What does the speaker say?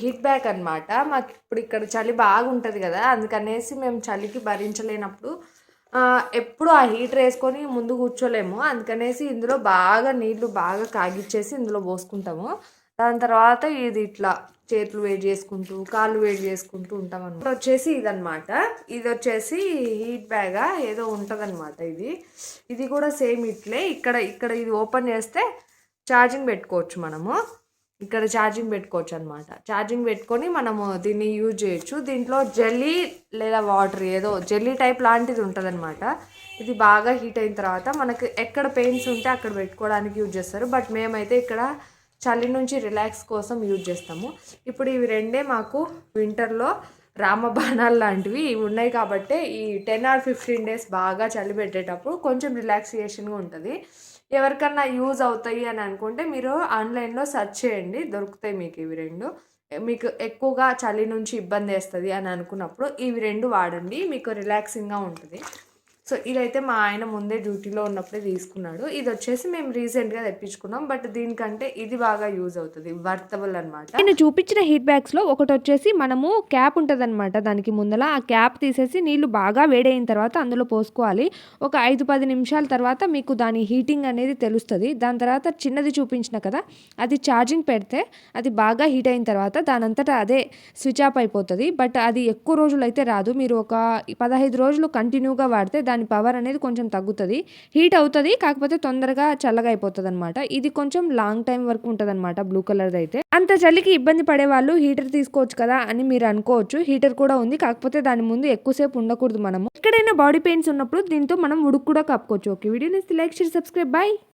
Heat back అనమాట మాకు ఇప్పుడు ఇక్కడ చలి బాగుంటుంది కదా అందుకనేసి మేము చలికి భరించలేనప్పుడు ఎప్పుడు ఆ హీటర్ వేసుకొని ముందు కూర్చోలేము. అందుకనేసి ఇందులో బాగా నీళ్ళు బాగా కాగిచ్చేసి ఇందులో పోసుకుంటాము. దాని తర్వాత ఇది ఇట్లా చేతులు వేడి చేసుకుంటూ కాళ్ళు వేడి చేసుకుంటూ ఉంటాం అనమాట వచ్చేసి ఇదనమాట ఇది వచ్చేసి హీట్ బ్యాగ్ ఏదో ఉంటుందన్నమాట ఇది. ఇది కూడా సేమ్ ఇట్లే. ఇక్కడ ఇక్కడ ఇది ఓపెన్ చేస్తే ఛార్జింగ్ పెట్టుకోవచ్చు మనము. ఇక్కడ ఛార్జింగ్ పెట్టుకోవచ్చు అనమాట ఛార్జింగ్ పెట్టుకొని మనము దీన్ని యూజ్ చేయొచ్చు. దీంట్లో జెల్లీ లేదా వాటర్ ఏదో జెల్లీ టైప్ లాంటిది ఉంటుంది ఇది బాగా హీట్ అయిన తర్వాత మనకు ఎక్కడ పెయిన్స్ ఉంటే అక్కడ పెట్టుకోవడానికి యూజ్ చేస్తారు. బట్ మేమైతే ఇక్కడ చలి నుంచి రిలాక్స్ కోసం యూజ్ చేస్తాము. ఇప్పుడు ఇవి రెండే మాకు వింటర్లో రామబాణాలు లాంటివి ఇవి ఉన్నాయి కాబట్టి ఈ టెన్ ఆర్ ఫిఫ్టీన్ డేస్ బాగా చలి పెట్టేటప్పుడు కొంచెం రిలాక్సేషన్గా ఉంటుంది. ఎవరికన్నా యూజ్ అవుతాయి అని అనుకుంటే మీరు ఆన్లైన్లో సెర్చ్ చేయండి. దొరుకుతాయి మీకు ఇవి రెండు. మీకు ఎక్కువగా చలి నుంచి ఇబ్బంది వేస్తుంది అని అనుకున్నప్పుడు ఇవి రెండు వాడండి. మీకు రిలాక్సింగ్గా ఉంటుంది. సో ఇదైతే మా ఆయన ముందే డ్యూటీలో ఉన్నప్పుడే తీసుకున్నాడు. ఇది వచ్చేసి మేము రీసెంట్గా తెప్పించుకున్నాం. బట్ దీనికంటే ఇది బాగా యూజ్ అవుతుంది. వర్తబుల్ అనమాట నేను చూపించిన హీట్ బ్యాగ్స్లో ఒకటి వచ్చేసి మనము క్యాప్ ఉంటుందన్నమాట దానికి ముందల. ఆ క్యాప్ తీసేసి నీళ్ళు బాగా వేడైన తర్వాత అందులో పోసుకోవాలి. ఒక ఐదు పది నిమిషాల తర్వాత మీకు దాని హీటింగ్ అనేది తెలుస్తుంది. దాని తర్వాత చిన్నది చూపించిన కదా అది ఛార్జింగ్ పెడితే అది బాగా హీట్ అయిన తర్వాత దానంతటా అదే స్విచ్ ఆఫ్ అయిపోతుంది. బట్ అది ఎక్కువ రోజులు అయితే రాదు. మీరు ఒక పదహైదు రోజులు కంటిన్యూగా వాడితే దాని దాని పవర్ అనేది కొంచెం తగ్గుతుంది. హీట్ అవుతుంది కాకపోతే తొందరగా చల్లగా అయిపోతుంది అనమాట ఇది కొంచెం లాంగ్ టైం వరకు ఉంటుంది అనమాట బ్లూ కలర్ది అయితే. అంత చలికి ఇబ్బంది పడే వాళ్ళు హీటర్ తీసుకోవచ్చు కదా అని మీరు అనుకోవచ్చు. హీటర్ కూడా ఉంది కాకపోతే దాని ముందు ఎక్కువసేపు ఉండకూడదు మనము. ఎక్కడైనా బాడీ పెయిన్స్ ఉన్నప్పుడు దీంతో మనం ఉడుకు కూడా కప్పుకోవచ్చు. Okay video like share subscribe bye